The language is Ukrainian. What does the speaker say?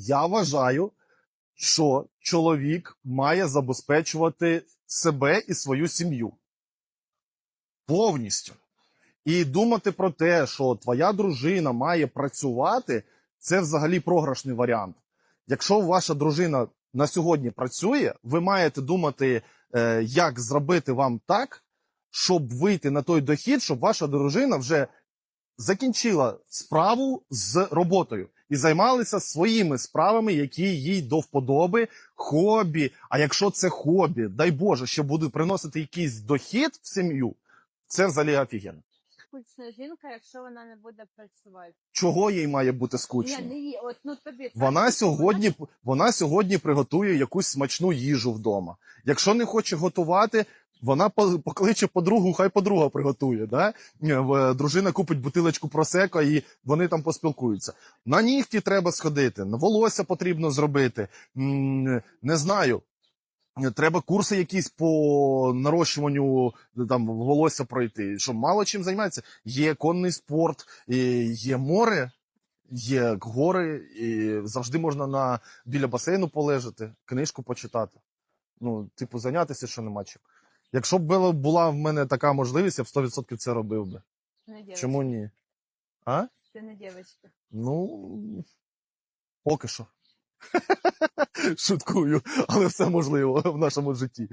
Я вважаю, що чоловік має забезпечувати себе і свою сім'ю повністю. І думати про те, що твоя дружина має працювати, це взагалі програшний варіант. Якщо ваша дружина на сьогодні працює, ви маєте думати, е, як зробити вам так, щоб вийти на той дохід, щоб ваша дружина вже закінчила справу з роботою і займалися своїми справами, які їй до вподоби, хобі. А якщо це хобі, дай Боже, що буде приносити якийсь дохід в сім'ю, це взагалі офігенно. Скучна жінка, якщо вона не буде працювати. Чого їй має бути скучно? Ні, не їй, от ну тобі. Вона вона сьогодні, вона сьогодні приготує якусь смачну їжу вдома. Якщо не хоче готувати, вона покличе подругу, хай подруга приготує. Да? Е, Дружина купить бутилочку просека і вони там поспілкуються. На нігті треба сходити, на волосся потрібно зробити. Не знаю. е, Треба курси якісь по нарощуванню е, там волосся пройти. Що мало чим займається. Є конний спорт, є море, є гори, і завжди можна на біля басейну полежати, книжку почитати. Ну, типу, зайнятися, що нема чим. Якщо б була- в мене така можливість, я б 100% це робив би. Не дівчинка. Чому ні? А? Ти не дівчинка. Ну, поки що. Шуткую, але все можливо в нашому житті.